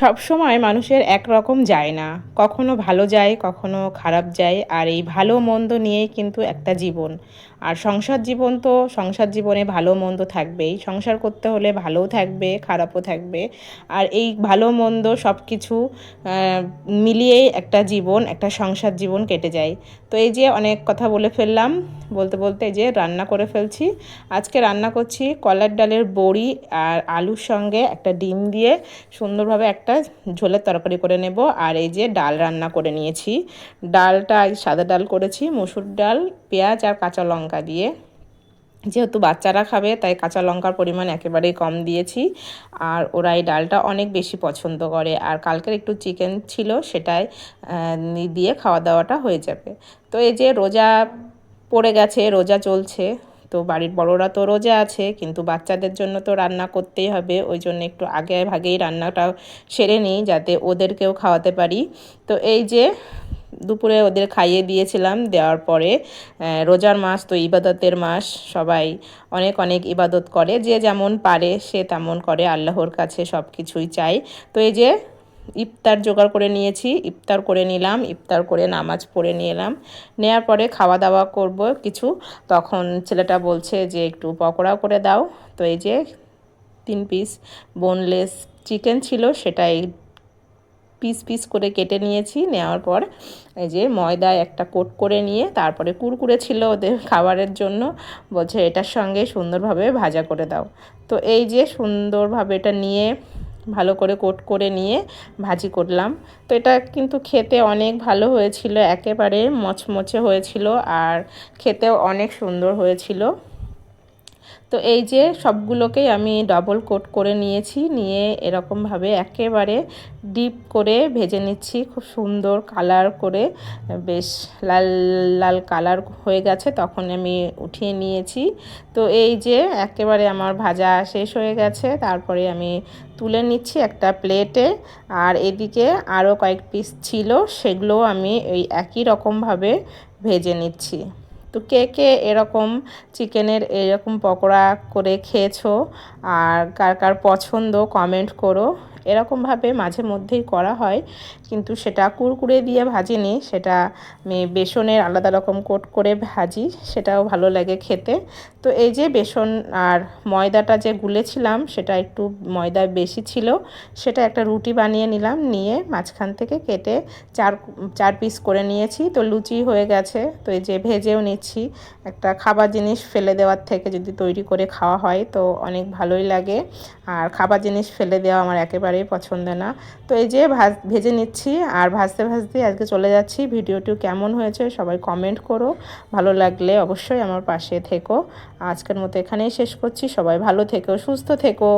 সব সময় মানুষের একরকম যায় না। কখনো ভালো যায়, কখনো খারাপ যায়, আর এই ভালো মন্দ নিয়েই কিন্তু একটা জীবন। আর সংসার জীবন তো, সংসার জীবনে ভালো মন্দ থাকবেই। সংসার করতে হলে ভালোও থাকবে, খারাপও থাকবে। আর এই ভালো মন্দ সব কিছু মিলিয়েই একটা জীবন, একটা সংসার জীবন কেটে যায়। তো এই যে অনেক কথা বলে ফেললাম, বলতে বলতে যে রান্না করে ফেলছি। আজকে রান্না করছি কলার ডালের বড়ি আর আলুর সঙ্গে একটা ডিম দিয়ে সুন্দরভাবে একটা ঝোলের তরকারি করে নেব। আর এই যে ডাল রান্না করে নিয়েছি। ডালটা সাদা ডাল করেছি, মসুর ডাল, পেঁয়াজ আর কাঁচা লঙ্কা দিয়ে। যেহেতু বাচ্চারা খাবে, তাই কাঁচা লঙ্কার পরিমাণ একেবারেই কম দিয়েছি। আর ওরা এই ডালটা অনেক বেশি পছন্দ করে। আর কালকের একটু চিকেন ছিল, সেটাই দিয়ে খাওয়া দাওয়াটা হয়ে যাবে। তো এই যে রোজা পড়ে গেছে, রোজা চলছে। তো বাড়ির বড়রা তো রোজা আছে, কিন্তু বাচ্চাদের জন্য তো রান্না করতেই হবে। ওই জন্য একটু আগে ভাগেই রান্নাটা সেরে নিই যাতে ওদেরকেও খাওয়াতে পারি। তো এই যে দুপুরে ওদের খাইয়ে দিয়েছিলাম, দেওয়ার পরে রোজার মাস তো ইবাদতের মাস, সবাই অনেক অনেক ইবাদত করে। যে যেমন পারে সে তেমন করে, আল্লাহর কাছে সব কিছুই চাই। তো এই যে ইফতার জোগাড় করে নিয়েছি, ইফতার করে নিলাম, ইফতার করে নামাজ পড়ে নিলাম। নেওয়ার পরে খাওয়া দাওয়া করব কিছু। তখন ছেলেটা বলছে যে, একটু পকোড়া করে দাও। তো এই যে তিন পিস বোনলেস চিকেন ছিল, সেটাই পিস পিস করে কেটে নিয়েছি। নেওয়ার পর এই যে ময়দায় একটা কোট করে নিয়ে, তারপরে কুরকুরে ছিল ওদের খাবারের জন্য, বলছে, এটার সঙ্গে সুন্দরভাবে ভাজা করে দাও। তো এই যে সুন্দরভাবে এটা নিয়ে ভালো করে কোট করে নিয়ে ভাজি করলাম। তো এটা কিন্তু খেতে অনেক ভালো হয়েছিল, একেবারে মচমচে হয়েছিল আর খেতেও অনেক সুন্দর হয়েছিল। তো এই যে সবগুলোকেই আমি ডবল কোট করে নিয়েছি, নিয়ে এরকমভাবে একেবারে ডিপ করে ভেজে নিচ্ছি, খুব সুন্দর কালার করে। বেশ লাল লাল কালার হয়ে গেছে, তখন আমি উঠিয়ে নিয়েছি। তো এই যে একেবারে আমার ভাজা শেষ হয়ে গেছে, তারপরে আমি তুলে নিচ্ছি একটা প্লেটে। আর এদিকে আরও কয়েক পিস ছিল, সেগুলোও আমি ওই একই রকমভাবে ভেজে নিচ্ছি। তো কে কে এরকম চিকেনের এরকম পকোড়া করে খেয়েছো? আর কার কার পছন্দ কমেন্ট করো। এরকমভাবে মাঝে মধ্যেই করা হয়। কিন্তু সেটা কুরকুরে দিয়ে ভাজিনি, সেটা আমি বেসনের আলাদা রকম কোট করে ভাজি, সেটাও ভালো লাগে খেতে। তো এই যে বেসন আর ময়দাটা যে গুলেছিলাম, সেটা একটু ময়দা বেশি ছিল, সেটা একটা রুটি বানিয়ে নিলাম, নিয়ে মাঝখান থেকে কেটে চার চার পিস করে নিয়েছি। তো লুচি হয়ে গেছে, তো এই যে ভেজেও নিচ্ছি। একটা খাবার জিনিস ফেলে দেওয়ার থেকে যদি তৈরি করে খাওয়া হয়, তো অনেক ভালোই লাগে। আর খাবার জিনিস ফেলে দেওয়া আমার একেবারেই পছন্দ না। তো এই যে ভাজ, ভেজে নিচ্ছি আর ভাজতে ভাজতে আজকে চলে যাচ্ছি। ভিডিওটি কেমন হয়েছে সবাই কমেন্ট করো। ভালো লাগলে অবশ্যই আমার পাশে থেকো। আজকের মতো এখানেই শেষ করছি। সবাই ভালো থেকো, সুস্থ থেকো।